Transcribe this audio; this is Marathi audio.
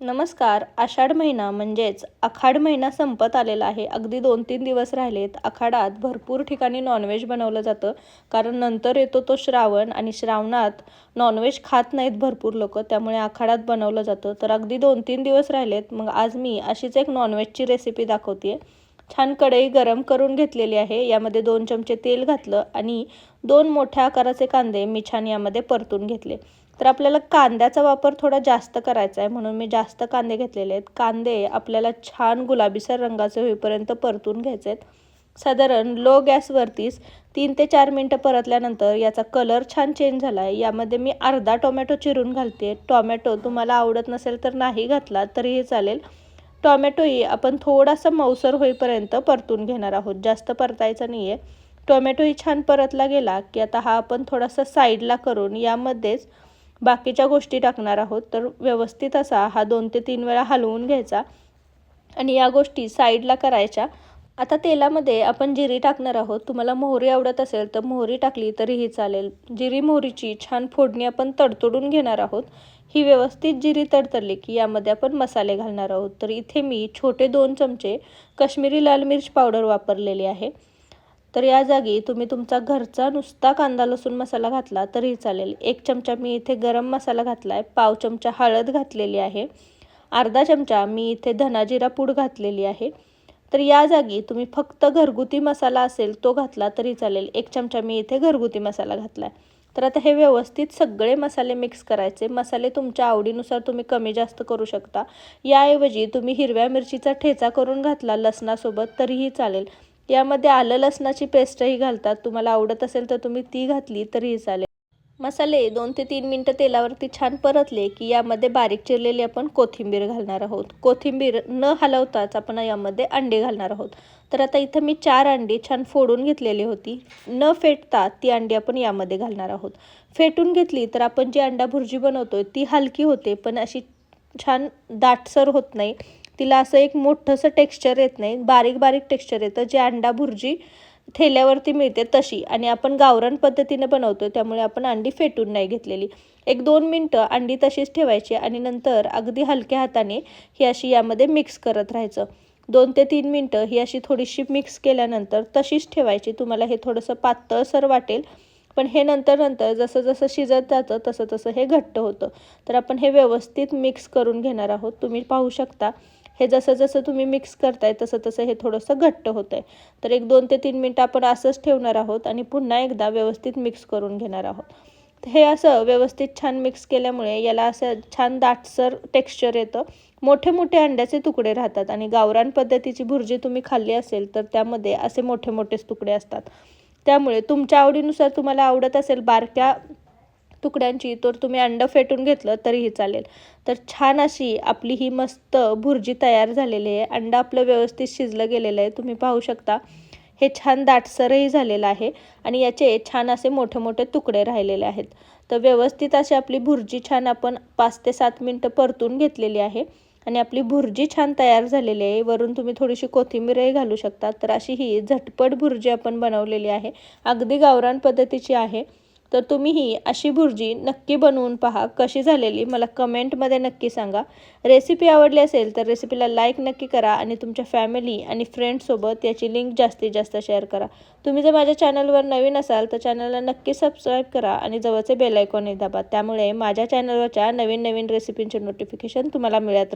नमस्कार. आषाढ महिना म्हणजेच आखाड महिना संपत आलेला आहे. अगदी दोन तीन दिवस राहिलेत. आखाडात भरपूर ठिकाणी नॉनव्हेज बनवलं जातं. कारण नंतर येतो तो श्रावण आणि श्रावणात नॉनव्हेज खात नाहीत भरपूर लोक. त्यामुळे आखाडात बनवलं जातं. तर अगदी दोन तीन दिवस राहिलेत. मग आज मी अशीच एक नॉनव्हेजची रेसिपी दाखवते छान कढई गरम करून घेतलेली आहे. यामध्ये दोन चमचे तेल घातलं आणि दोन मोठ्या आकाराचे कांदे मी छान यामध्ये परतून घेतले. तर आपल्याला कांद्याचा वापर थोडा जास्त करायचा आहे. म्हणून मी जास्त कांदे घेतलेले आहेत. कांदे आपल्याला छान गुलाबीसर रंगाचे होईपर्यंत परतून घ्यायचे आहेत. साधारण लो गॅसवरतीच तीन ते चार मिनटं परतल्यानंतर याचा कलर छान चेंज झाला आहे यामध्ये मी अर्धा टोमॅटो चिरून घालते. टोमॅटो तुम्हाला आवडत नसेल तर नाही घातला तरीही चालेल. टोमॅटोही आपण थोडासा मऊसर होईपर्यंत परतून घेणार आहोत. जास्त परतायचा नाही आहे टोमॅटोही छान परतला गेला की आता हा आपण थोडासा साईडला करून यामध्येच बाकीच्या गोष्टी टाकणार आहोत तर व्यवस्थित असा हा दोन ते तीन वेळा हलवून घ्यायचा. आणि या गोष्टी साईडला करायच्या. आता तेलामध्ये आपण जिरी टाकणार आहोत. तुम्हाला मोहरी आवडत असेल तर मोहरी टाकली तरीही चालेल. जिरी मोहरीची छान फोडणी आपण तडतडून घेणार आहोत. ही व्यवस्थित जिरी तडतडली की यामध्ये आपण मसाले घालणार आहोत. तर इथे मी छोटे दोन चमचे कश्मीरी लाल मिर्च पावडर वापरलेली आहे. तर या जागी तुम्ही तुमचा घरचा नुसता कांदा लसूण मसाला घातला तरी चालेल. एक चमचा मी इथे गरम मसाला घातला आहे पाव चमचा हळद घातलेली आहे. अर्धा चमचा मी इथे धनाजिरा पूड घातलेली आहे. तर या जागी तुम्ही फक्त घरगुती मसाला असेल तो घातला तरी चालेल. एक चमचा मी इथे घरगुती मसाला घातला आहे तर आता हे व्यवस्थित सगळे मसाले मिक्स करायचे. मसाले तुमच्या आवडीनुसार तुम्ही कमी जास्त करू शकता. याऐवजी तुम्ही हिरव्या मिरचीचा ठेचा करून घातला लसणासोबत तरीही चालेल. यामध्ये आलं लसणाची पेस्टही घालतात. तुम्हाला आवडत असेल तर तुम्ही ती घातली तरीही चालेल. मसाले दोन ते तीन मिनटं तेलावरती छान परतले की यामध्ये बारीक चिरलेली आपण कोथिंबीर घालणार आहोत. कोथिंबीर न हलवताच आपण यामध्ये अंडी घालणार आहोत. तर आता इथं मी चार अंडी छान फोडून घेतलेली होती. न फेटता ती अंडी आपण यामध्ये घालणार आहोत. फेटून घेतली तर आपण जी अंडा भुर्जी बनवतोय ती हलकी होते पण अशी छान दाटसर होत नाही. तिला असं एक मोठंसं टेक्स्चर येत नाही. बारीक बारीक टेक्स्चर येतं. जे अंडा भुर्जी थेल्यावरती मिळते तशी. आणि आपण गावरान पद्धतीने बनवतो त्यामुळे आपण अंडी फेटून नाही घेतलेली. एक दोन मिनटं अंडी तशीच ठेवायची आणि नंतर अगदी हलक्या हाताने ही अशी यामध्ये मिक्स करत राहायचं. दोन ते तीन मिनटं ही अशी थोडीशी मिक्स केल्यानंतर तशीच ठेवायची. तुम्हाला हे थोडंसं पातळसर वाटेल. पण हे नंतर नंतर जसं जसं शिजत जातं तसं तसं हे घट्ट होतं. तर आपण हे व्यवस्थित मिक्स करून घेणार आहोत. तुम्ही पाहू शकता. हे जसं जसं तुम्ही मिक्स करताय तसं तसं हे थोडंसं घट्ट होतं आहे तर एक दोन ते तीन मिनटं आपण असंच ठेवणार आहोत आणि पुन्हा एकदा व्यवस्थित मिक्स करून घेणार आहोत. हे असं व्यवस्थित छान मिक्स केल्यामुळे याला असं छान दाटसर टेक्स्चर येतं. मोठे मोठे अंड्याचे तुकडे राहतात आणि गावरान पद्धतीची भुर्जी तुम्ही खाल्ली असेल तर त्यामध्ये असे मोठे मोठेच तुकडे असतात. त्यामुळे तुमच्या आवडीनुसार तुम्हाला आवडत असेल बारक्या तुकड्यांची तर तुम्ही अंडं फेटून घेतलं तरीही चालेल. तर छान अशी आपली ही मस्त भुर्जी तयार झालेली आहे. अंडं आपलं व्यवस्थित शिजलं गेलेलं आहे. तुम्ही पाहू शकता हे छान दाटसरही झालेलं आहे आणि याचे छान असे मोठे मोठे तुकडे राहिलेले आहेत. तर व्यवस्थित अशी आपली भुर्जी छान आपण पाच ते सात मिनटं परतून घेतलेली आहे आणि आपली भुर्जी छान तयार झालेली आहे. वरून तुम्ही थोडीशी कोथिंबीरही घालू शकता. तर अशी ही झटपट भुर्जी आपण बनवलेली आहे. अगदी गावरान पद्धतीची आहे. तर तुम्हीही अशी भुर्जी नक्की बनवून पहा कशी झालेली. मला कमेंटमध्ये नक्की सांगा. रेसिपी आवडली असेल तर रेसिपीला लाईक नक्की करा आणि तुमच्या फॅमिली आणि फ्रेंड्ससोबत याची लिंक जास्तीत जास्त शेअर करा. तुम्ही जर माझ्या चॅनलवर नवीन असाल तर चॅनलला नक्की सबस्क्राईब करा आणि जवळचे बेलायकॉनही दाबा. त्यामुळे माझ्या चॅनलवरच्या नवीन नवीन रेसिपींचे नोटिफिकेशन तुम्हाला मिळत